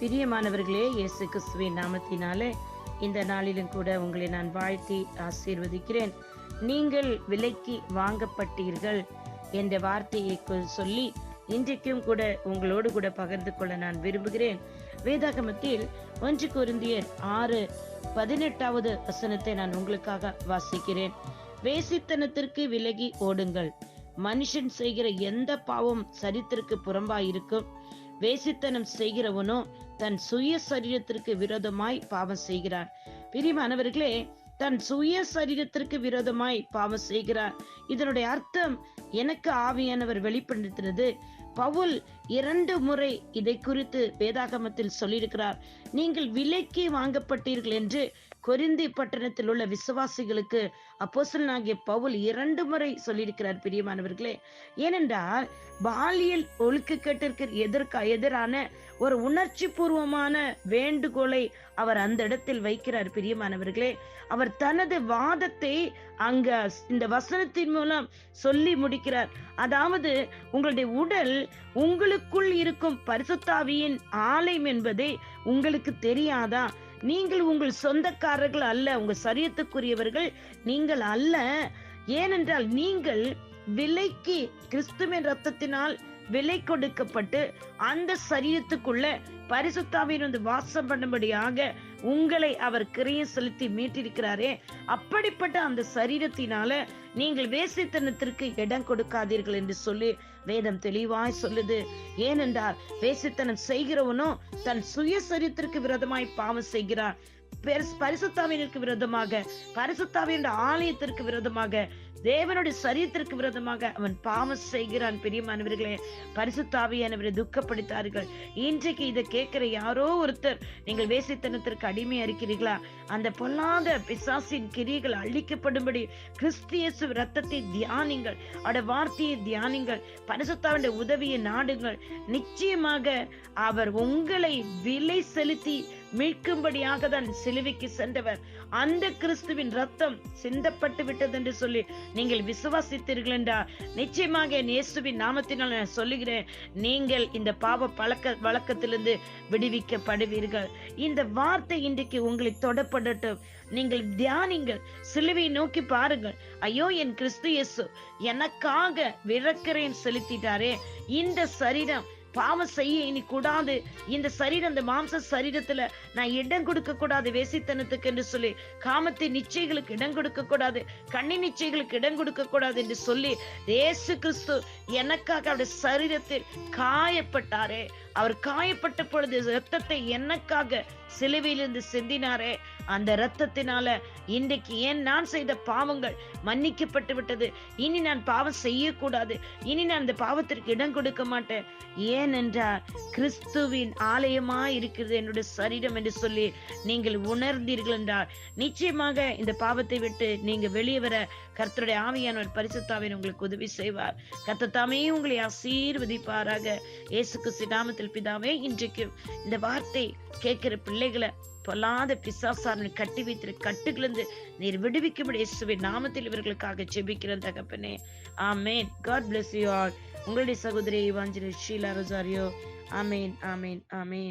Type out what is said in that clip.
பிரியமானவர்களே இயேசு கிறிஸ்துவின் நாமத்தினாலே இந்த நாளிலும் கூட உங்களை நான் வாழ்த்தி ஆசீர்வதிக்கிறேன். நீங்கள் விலைக்கு வாங்கப்பட்டீர்கள் என்ற வார்த்தையை சொல்லி இன்றைக்கும் கூட உங்களோடு கூட பகிர்ந்து கொள்ள நான் விரும்புகிறேன். வேதாகமத்தில் ஒன்று குருந்தியர் ஆறு பதினெட்டாவது வசனத்தை நான் உங்களுக்காக வாசிக்கிறேன். வேசித்தனத்திற்கு விலகி ஓடுங்கள். மனுஷன் செய்கிற எந்த பாவம் சரித்திற்கு புறம்பாய் இருக்கும் வேசித்தனம் செய்கிறவனோ தன் சுய சரீரத்திற்கு விரோதமாய் பாவம் செய்கிறான். பிரிமானவர்களே தன் சுய சரீரத்திற்கு விரோதமாய் பாவம் செய்கிறார் இதனுடைய அர்த்தம் எனக்கு ஆவியானவர் வெளிப்படுத்தினது. பவுல் இரண்டு முறை இதை குறித்து வேதாகமத்தில் சொல்லியிருக்கிறார். நீங்கள் விலைக்கு வாங்கப்பட்டீர்கள் என்று கொரிந்தி பட்டணத்தில் உள்ள விசுவாசிகளுக்கு அப்போசல் ஆகிய பவுல் இரண்டு முறை சொல்லியிருக்கிறார் பிரியமானவர்களே. ஏனென்றால் பாலியல் ஒழுக்கக்கேட்டிற்கு எதிர்க்க எதிரான ஒரு உணர்ச்சி பூர்வமான வேண்டுகோளை அவர் அந்த இடத்தில் வைக்கிறார் பிரியமானவர்களே. அவர் தனது வாதத்தை அங்க இந்த வசனத்தின் மூலம் சொல்லி முடிக்கிறார். அதாவது உங்களுடைய உடல் உங்களுக்குள் இருக்கும் பரிசுத்தாவியின் ஆலயம் என்பதை உங்களுக்கு தெரியாதா? நீங்கள் உங்கள் சொந்தக்காரர்கள் அல்ல உங்க சரியத்துக்குரியவர்கள் நீங்கள் அல்ல. ஏனென்றால் நீங்கள் விலைக்கு கிறிஸ்துவின் ரத்தத்தினால் விலை கொடுக்கப்பட்டு அந்த சரீரத்துக்குள்ள பரிசுத்தாவின் வந்து வாசம் பண்ணும்படியாக உங்களை அவர் கிரியை செலுத்தி மீட்டிருக்கிறாரே. அப்படிப்பட்ட அந்த சரீரத்தினால நீங்கள் வேசித்தனத்திற்கு இடம் கொடுக்காதீர்கள் என்று சொல்லி வேதம் தெளிவாய் சொல்லுது. ஏனென்றால் வேசித்தனம் செய்கிறவனும் தன் சுய சரீரத்திற்கு விரதமாய் பாவம் செய்கிறான். பரிசுத்தாவினருக்கு விரோதமாக. பரிசுத்தாவின் ஆலயத்திற்கு விரோதமாக. தேவனுடைய சரீரத்திற்கு விரோதமாக அவன் பாவம் செய்கிறான். பெரியமானவர்களே பரிசுத்தாவியானவரை துக்கப்படுத்தார்கள் இன்றைக்கு இதை கேட்கிற யாரோ ஒருத்தர் நீங்கள் வேசித்தனத்திற்கு அடிமையா இருக்கிறீர்களா அந்த பொல்லாத பிசாசின் கிரியைகள் அழிக்கப்படும்படி கிறிஸ்தியசு ரத்தத்தை தியானிங்கள். அவட வார்த்தையை தியானிங்கள். பரிசுத்தாவின் உதவியை நாடுங்கள். நிச்சயமாக அவர் உங்களை விலை செலுத்தி மீட்கும்படியாக தான் சிலுவைக்கு சென்றவர். அந்த கிறிஸ்துவின் ரத்தம் சிந்தப்பட்டு விட்டது என்று சொல்லி நீங்கள் விசுவாசித்தீர்கள் என்றால் நிச்சயமாக என் இயேசுவின் நாமத்தினால் நான் சொல்லுகிறேன் நீங்கள் இந்த பாவ பழக்க வழக்கத்திலிருந்து விடுவிக்கப்படுவீர்கள். இந்த வார்த்தை இன்றைக்கு உங்களை தொடப்படட்டும். நீங்கள் தியானிங்கள் சிலுவையை நோக்கி பாருங்கள். ஐயோ என் கிறிஸ்து இயேசு எனக்காக விறக்கிறேன் செலுத்திட்டாரே. இந்த சரீரம் பாவம் செய்ய இனி கூடாது. இந்த சரீரம் இந்த மாம்ச சரீரத்துல நான் இடம் கொடுக்க கூடாது வேசித்தனத்துக்கு என்று சொல்லி காமத்தை நிச்சயங்களுக்கு இடம் கொடுக்க கூடாது கண்ணி நிச்சயங்களுக்கு இடம் கொடுக்க கூடாது என்று சொல்லி இயேசு கிறிஸ்து எனக்காக அவருடைய சரீரத்தில் காயப்பட்டாரே. அவர் காயப்பட்ட பொழுது ரத்தத்தை எனக்காக சிலுவையிலிருந்து சிந்தினாரே. அந்த இரத்தத்தினால இன்றைக்கு ஏன் நான் செய்த பாவங்கள் மன்னிக்கப்பட்டு விட்டது? இனி நான் பாவம் செய்யக்கூடாது. இனி நான் இந்த பாவத்திற்கு இடம் கொடுக்க மாட்டேன். ஏனென்றால் கிறிஸ்துவின் ஆலயமா இருக்கிறது என்னுடைய சரீரம் என்று சொல்லி நீங்கள் உணர்ந்தீர்கள் என்றால் நிச்சயமாக இந்த பாவத்தை விட்டு நீங்க வெளியே வர கர்த்தருடைய ஆவியானவர் பரிசுத்தாவின் உங்களுக்கு உதவி செய்வார். கர்த்தத்தாமே உங்களை ஆசீர்வதிப்பாராக. இயேசுக்கு சிதாமத்தில் பிதாவே இன்றைக்கு இந்த வார்த்தை கேட்கிற பிள்ளைகளை பொல்லாத பிசாசாரனை கட்டி வைத்திரு கட்டுகளிருந்து நீர் விடுவிக்கும்படி இயேசுவின் நாமத்தில் இவர்களுக்காக ஜெபிக்கிற தகப்பனே. ஆமேன். காட் பிளஸ் யூ ஆல் உங்களுடைய சகோதரி வாஞ்சிரி ஷீலா ரொசாரியோ. ஆமேன் ஆமேன் ஆமேன்.